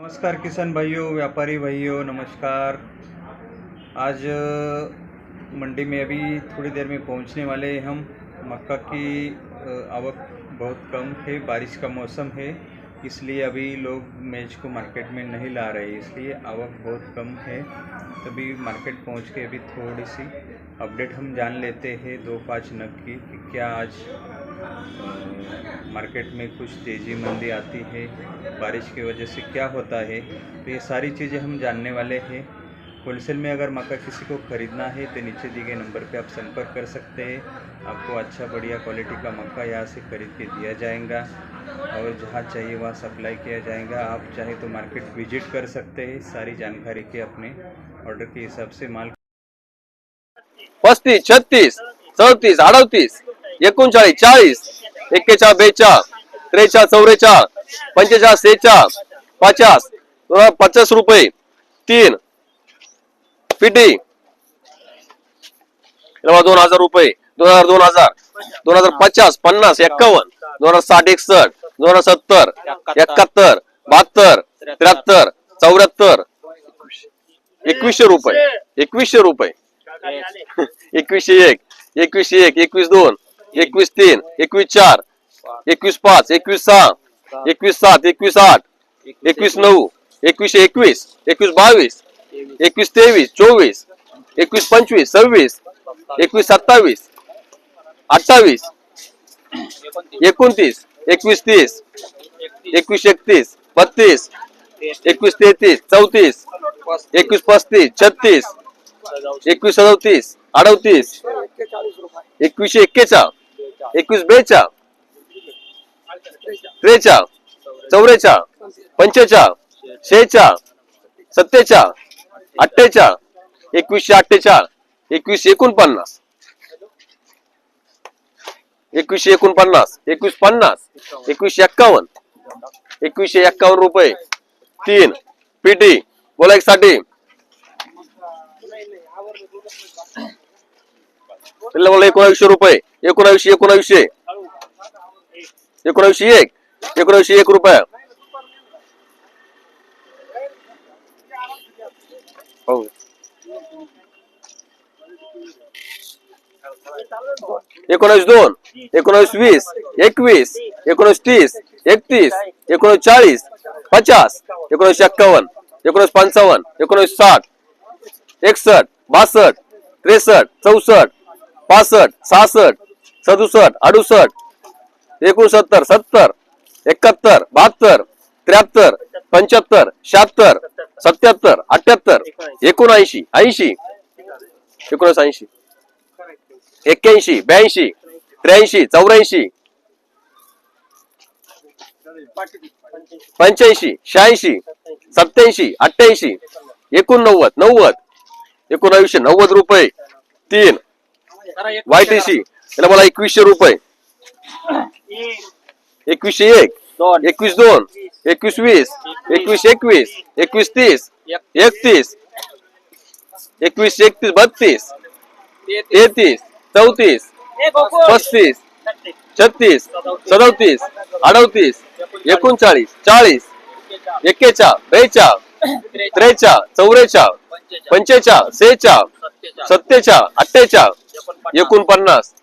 नमस्कार किसान भाइयों, व्यापारी भाइयों, नमस्कार। आज मंडी में अभी थोड़ी देर में पहुँचने वाले हम। मक्का की आवक बहुत कम है, बारिश का मौसम है, इसलिए अभी लोग मैच को मार्केट में नहीं ला रहे, इसलिए आवक बहुत कम है। तभी मार्केट पहुँच के अभी थोड़ी सी अपडेट हम जान लेते हैं, दो पाँच नग की, कि क्या आज मार्केट में कुछ तेज़ी मंदी आती है, बारिश की वजह से क्या होता है तो ये सारी चीज़ें हम जानने वाले हैं। होलसेल में अगर मक्का किसी को ख़रीदना है तो नीचे दिए गए नंबर पे आप संपर्क कर सकते हैं। आपको अच्छा बढ़िया क्वालिटी का मक्का यहाँ से खरीद के दिया जाएगा और जहाँ चाहिए वहाँ सप्लाई किया जाएगा। आप चाहे तो मार्केट विज़िट कर सकते हैं, सारी जानकारी के अपने ऑर्डर के हिसाब से माल पस्तीस, छत्तीस, चौतीस, अडतीस। एकोणचाळीस चाळीस एक्केचाळ बेचाळ त्रेचाळ चौवेचाळ पंचेचाळ सेहेचाळ पचास दोन हजार पचास रुपये. तीन. पिटी दोन हजार रुपये. दोन हजार दोन हजार. दोन हजार पचास पन्नास एक्कावन्न. दोन हजार साठ एकसठ दोन हजार सत्तर एकाहत्तर बहात्तर त्र्याहत्तर चौऱ्याहत्तर. एकवीसशे रुपये. एकवीसशे रुपये. एकवीसशे एक एकवीसशे एक एकवीस दोन. एकवीस तीन एकवीस चार एकवीस पाच एकवीस सहा एकवीस सात एकवीस आठ एकवीस नऊ एकवीसशे एकवीस एकवीस बावीस एकवीस तेवीस चोवीस एकवीस पंचवीस सव्वीस एकवीस सत्तावीस अठ्ठावीस एकोणतीस एकवीस तीस एकवीस एकतीस बत्तीस एकवीस तेहतीस चौतीस एकवीस पस्तीस छत्तीस एकवीस सदतीस अडतीस एकवीसशे एक्केचाळीस. एकवीस बेचाळ. त्रेचाळ. चौवेचाळ पंचेचाळ. शेचाळ सत्तेचाळ. अठ्ठेचाळ. एकवीसशे अठ्ठेचाळ. एकवीसशे एकोणपन्नास. एकवीसशे एकोणपन्नास. एकवीस पन्नास. एकवीसशे एक्कावन्न. एकवीसशे एक्कावन्न रुपये. तीन. पीटी बोला एक साठी त्याला मला एकोणावीसशे रुपये एकोणावीसशे एकोणावीसशे. एकोणावीसशे एक एकोणावीसशे एक रुपया. हो. एकोणावीस दोन एकोणावीस वीस एकवीस एकोणीस तीस एकतीस एकोणीस चाळीस पचास एकोणीसशे एक्कावन्न एकोणीस पंचावन्न एकोणीस साठ एकसष्ट बासष्ट त्रेसष्ट चौसष्ट पासष्ट सहासष्ट सदुसष्ट अडुसष्ट एकोणसत्तर सत्तर एकाहत्तर बहात्तर त्र्याहत्तर पंच्याहत्तर शहात्तर सत्याहत्तर अठ्याहत्तर एकोणऐंशी ऐंशी एकोणऐंशी एक्क्याऐंशी ब्याऐंशी त्र्याऐंशी चौऱ्याऐंशी पंच्याऐंशी शहाऐंशी सत्याऐंशी अठ्ठ्याऐंशी एकोणनव्वद नव्वद एकोणावीसशे नव्वद रुपये तीन वायटीसी याला मला एकवीसशे रुपये. एकवीसशे एक. एकवीस दोन. एकवीस वीस. एकवीस एकवीस. एकवीस तीस. एकतीस. एकवीस एकतीस बत्तीस. तेहतीस. चौतीस. पस्तीस. छत्तीस. सदतीस. अडतीस. एकोणचाळीस. चाळीस. एक्केचाळ. बेचाळ. त्रेचाळ. चौवेचाळ पंचेचाळ. सेहेचाळ सत्तेचाळ. अठ्ठेचाळ. एकोणपन्नास.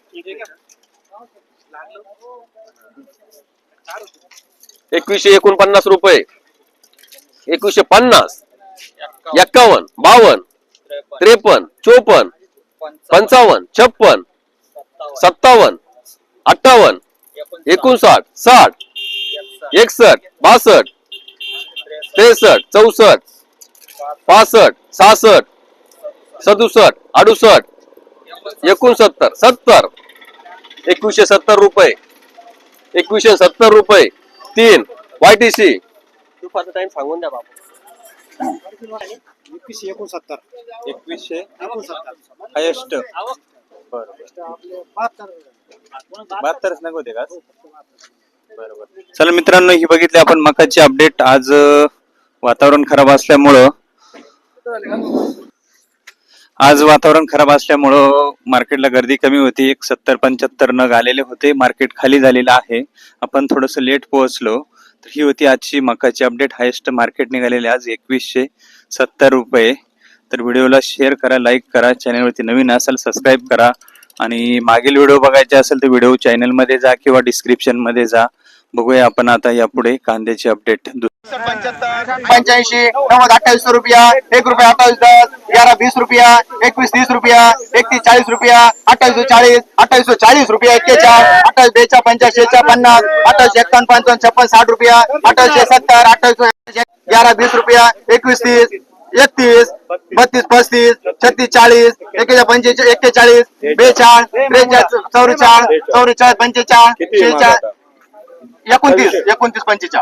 एकवीसशे एकोणपन्नास रुपये. एकवीसशे पन्नास. एक्कावन्न बावन्न त्रेपन्न. चोपन्न पंचावन्न. छप्पन सत्तावन्न. अठ्ठावन्न एकोणसाठ. साठ एकसष्ट. बासष्ट त्रेसष्ट. चौसष्ट पासष्ट सहासष्ट सदुसष्ट अडुसष्ट एकोणसत्तर सत्तर. एकवीसशे सत्तर रुपये. एकवीसशे सत्तर रुपये. तीन. वायटीसी दुपारचा टाइम सांगून द्या बाबा. एकवीसशे एकोणसत्तर. एकवीसशे एकोणसत्तर. हायेस्ट आपले बहात्तर बहात्तरच नको होते का बरोबर. चला मित्रांनो ही बघितली आपण मकाची अपडेट आज वातावरण खराब असल्यामुळं आज वातावरण खराब असल्यामुळं मार्केटला गर्दी कमी होती. एक सत्तर पंच्याहत्तर नग आलेले होते. मार्केट खाली झालेलं आहे. आपण थोडस लेट पोहोचलो. तर ही होती आजची मकाची अपडेट. हायेस्ट मार्केट निघालेली आज एकवीसशे सत्तर रुपये. तर व्हिडिओला शेअर करा लाईक करा. चॅनलवरती नवीन असाल सबस्क्राईब करा. आणि मागील व्हिडिओ बघायचे असेल तर व्हिडिओ चॅनलमध्ये जा किंवा डिस्क्रिप्शनमध्ये जा. बघूया आपण आता यापुढे कांद्याची अपडेट पंच्याऐंशी नव्वद अठ्ठावीस रुपया एक रुपया अठ्ठावीस दस ग्यारह बीस रुपया एकवीस तीस रुपया एकतीस चाळीस रुपया अठ्ठावीस चाळीस अठ्ठावीस चाळीस रुपया एक्केचाळ अठ्ठावीस बेचा पंच्याऐंशी पन्नास अठ्ठावीस एक्कावन्न पंचावन्न छप्पन साठ रुपया अठ्ठावीसशे सत्तर अठ्ठावीस ग्यारह बीस रुपया एकवीस तीस एकतीस बत्तीस पस्तीस छत्तीस चाळीस एकेचाळ पंचेचाळीस एक्केचाळीस बेचाळ त्रेचाळीस चौवेचाळ चौवेचाळीस पंचेचाळ शेचाळ एकोणतीस एकोणतीस पंचेचाळ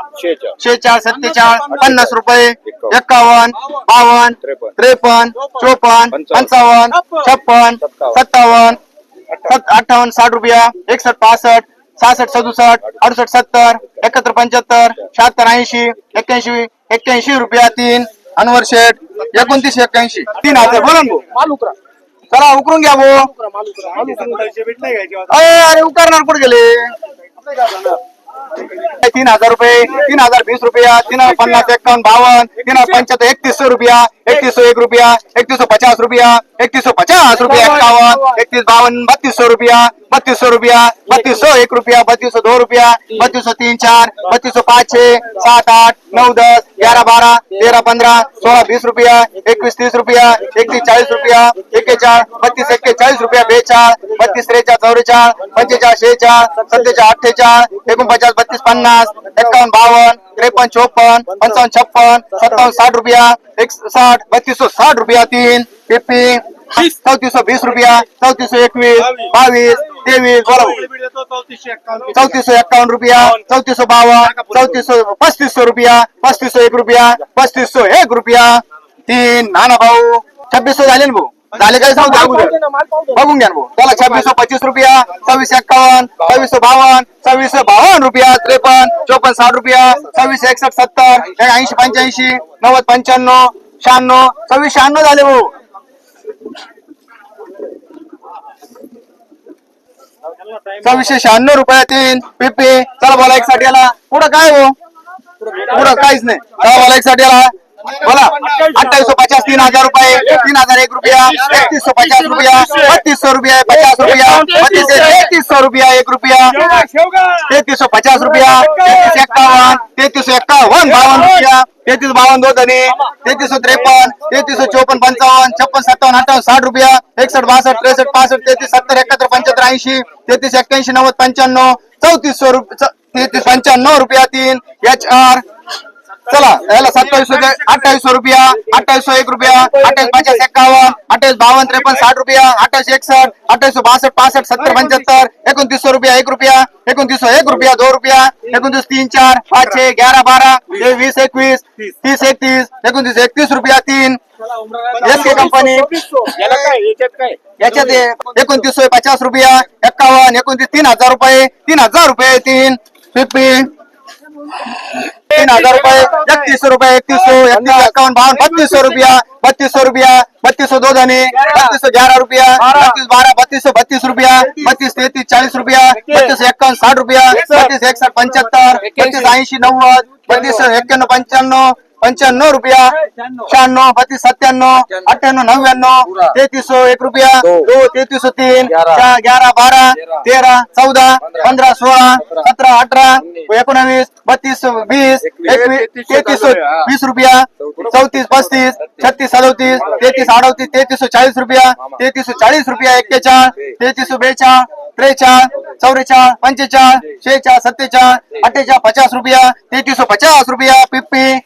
शेचाळ सत्तेचाळ पन्नास रुपये. एक्कावन्न बावन्न त्रेपन्न. चोपन्न पंचावन्न. छप्पन सत्तावन्न. सत अठ्ठावन्न. साठ रुपया एकसष्ट पासष्ट सहासष्ट सदुसष्ट अडुसष्ट सत्तर एकाहत्तर पंच्याहत्तर शहात्तर ऐंशी एक्क्याऐंशी एक्क्याऐंशी रुपया तीन. अनवर शेठ एकोणतीस एक्क्याऐंशी. तीन हजार. बोला भाऊ. चला उकरून घ्या भाऊ. अरे अरे उकारणार कुठे गेले? तीन हजार रुपये तीन हजार वीस रुपया तीन हजार पन्नास एक्कावन्न बावन तीन हजार पंच्याहत्तर एकतीस सौ रुपया एकतीस सौ एक रुपया एकतीस सौ पचास रुपया एकतीस सौ पचास रुपया एक्कावन्न एकतीस बावन्न बत्तीस सौ रुपया बत्तीस सौ रुपया, बत्तीस सौ एक रुपया, बत्तीस सौ दो रुपया, बत्तीस सौ तीन चार, बत्तीस सौ पाच छह, सात आठ, नौ दस, ग्यारह बारह, तेरह पंद्रह, सोलह बीस रुपया, इक्कीस तीस रुपया एकतीस चाळीस रुपया एक्केचाळ बत्तीस एक्केचाळीस रुपया बेचाळ बत्तीस त्रेचाळ चौवेचाळ चार शेचाळ सत्तेचाळ अठ्ठेचाळ एकोणपचास बत्तीस, पन्नास एक्कावन्न बावन त्रेपन्न चौपन पंचावन्न छप्पन, सत्तावन, साठ रुपया, एक साठ, बत्तीस सौ साठ रुपया तीन। पिप्पी चौतीस सौ बीस रुपया चौतीस एकवीस बावीस. तेवीस बोला चौतीस सौ एक्कावन्न रुपया. चौतीस बावन्न चौतीस पस्तीस रुपया पस्तीस एक रुपया पस्तीस एक रुपया. तीन नाना भाऊ छब्बीस झाले ना भाऊ? झाले काय अगोदर बघून घ्या भाऊ. त्याला छब्बीस सौ पच्चीस रुपया सव्वीस एक्कावन्न सव्वीस सौ बावन्न सव्वीस सौ बावन्न रुपया त्रेपन्न चोपन्न साठ रुपया सव्वीस एकसष्ट सत्तर ऐंशी पंच्याऐंशी नव्वद पंच्याण्णव शहाण्णव सव्वीस शहाण्णव झाले भाऊ. सव्वीसशे शहाण्णव रुपये तीन पिपी चला बोला एक साठी आला पुढं काय हो? पुढं काहीच नाही. चला बोला एक साठी आला बोला. अठ्ठावीस पचास तीन हजार रुपये. तीन हजार एक रुपया एकतीसशे पचास रुपया बत्तीस सौ रुपया पचास रुपया बत्तीस तेहतीस सौ रुपया एक रुपया. तेहतीस सौ पचास रुपया तेहतीस एक्कावन्न तेहतीस सौ एक्कावन्न बावन्न रुपया. तेहतीस बावन्न दो धनी तेहतीस सौ त्रेपन्न तेहतीस सौ चौपन्न पंचावन्न छप्पन सत्तावन्न अठ्ठावन्न साठ रुपया एकसष्ट बासष्ट त्रेसष्ट पासष्ट तेहतीस सत्तर एकाहत्तर पंच्याहत्तर ऐंशी तेहतीस एक्क्याऐंशी नव्वद पंच्याण्णव चौतीस सौ रुपये तेहतीस पंच्याण्णव रुपया तीन एच आर चला याला सत्तावीस अठ्ठावीसशे रुपया अठ्ठावीसशे एक रुपया अठ्ठावीस पचास एक्कावन्न अठ्ठावीस बावन्न त्रेपन्न साठ रुपया अठ्ठावीस एकसष्ट अठ्ठावीस बासष्ट पासष्ट सत्तर पंच्याहत्तर एकोणतीसशे रुपया एक रुपया एकोणतीसशे एक रुपया दो रुपया एकोणतीस तीन चार पाच छे ग्यारह बारह तेवीस एकवीस तीस एकतीस एकोणतीस एकतीस रुपया तीन. एस के कंपनी याच्यात एकोणतीसशे पचास रुपया एक्कावन्न एकोणतीस तीन हजार रुपये तीन हजार रुपये तीन. फिफ्टी तीन हजार रुपये एकतीस रुपये एकतीस सौ एकतीस इक्यावन बावन बत्तीस सौ रुपया बत्तीस सौ रुपया बत्तीस सौ दो धनी बत्तीस सौ ग्यारह रुपया बत्तीस बारह बत्तीस सौ बत्तीस रुपया बत्तीस तैतीस चालीस रुपया बत्तीस इक्यावन साठ रुपया बत्तीस सौ पंच्याहत्तर बत्तीस ऐंशी नव्वद बत्तीस एक्क्याण्णव पंचानव पंच्याण्णव रुपया शहाण्णव. बत्तीस सत्त्याण्णव अठ्ठ्याण्णव नव्याण्णव तेहतीस सौ एक रुपया दो. तेहतीस सौ तीन चार ग्यारह बारह तेरह चौदा पंधरा. सोळा सतरा. अठरा एकोणावीस बत्तीस वीस एकवीस. तेहतीस सौ वीस रुपया चौतीस. पस्तीस छत्तीस. सदोतीस तेहतीस अडतीस तेहतीस सौ चाळीस रुपया तेहतीस सौ चाळीस रुपया एक्केचाळ तेहतीस सौ बेचाळ त्रेचाळ चौवेचाळ पंचेचाळ शेचाळ सत्तेचाळ अठ्ठेचाळ पचास रुपया तेहतीस सौ पचास रुपया पिप्पी